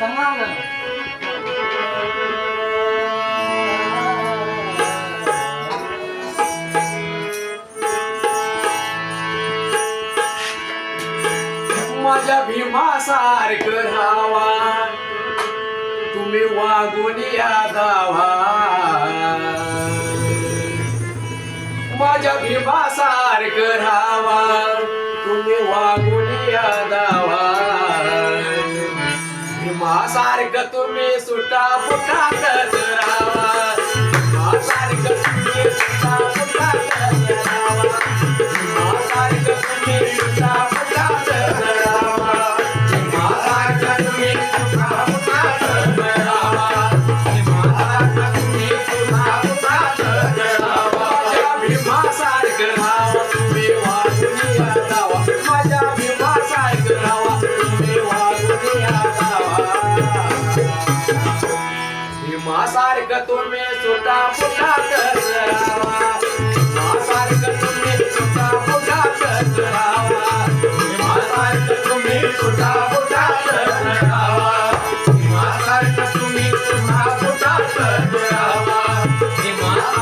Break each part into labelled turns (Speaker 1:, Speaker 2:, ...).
Speaker 1: माझ्या भीमा माझ्या भीमासारख तुम्ही वागून या धावा माझ्या भीमा भीमासारख धावा तुम्ही वागून या धावा मासारखं तुम्ही सुटा फुटा कचरावा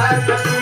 Speaker 2: Gracias.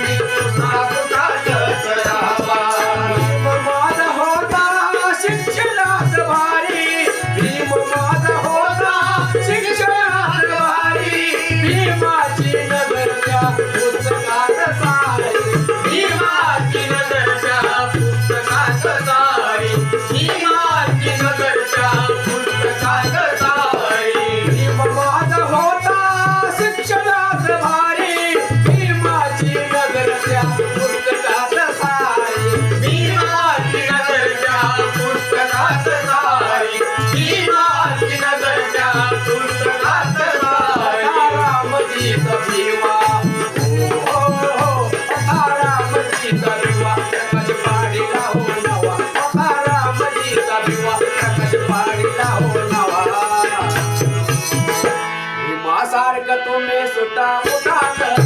Speaker 1: संसार का तुम्हें सुटा उठा कर।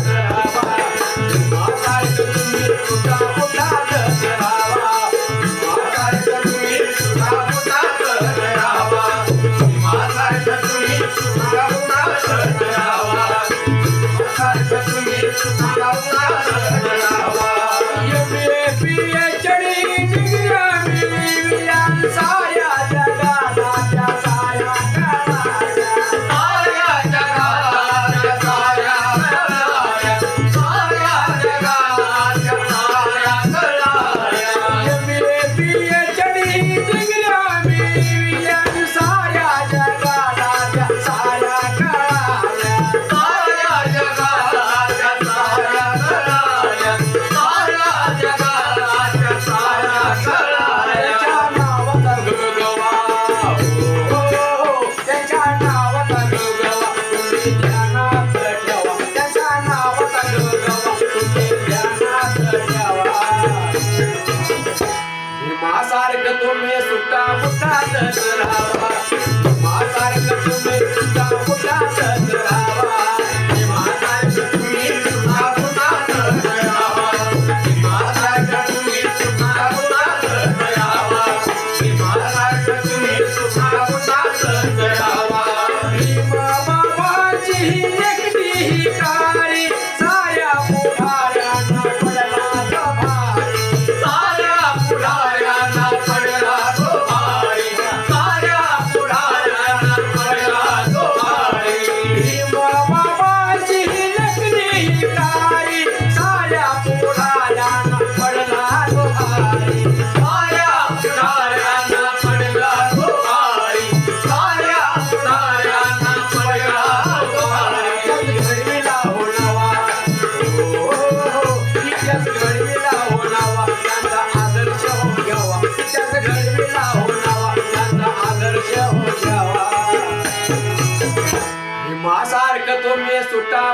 Speaker 1: मासारख तुम्हें सुटा मुटा नज़र आवा मासारख तुम्हें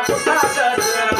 Speaker 1: Stop that.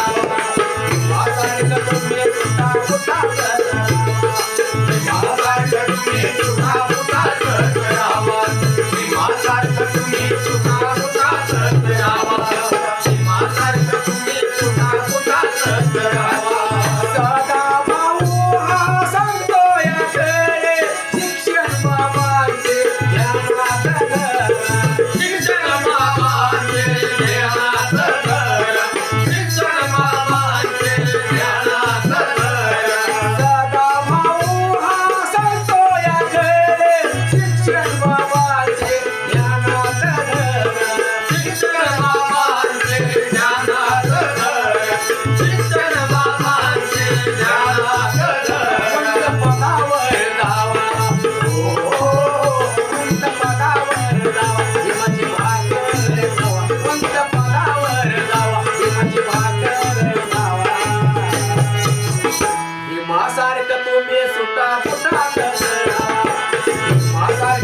Speaker 1: くだい。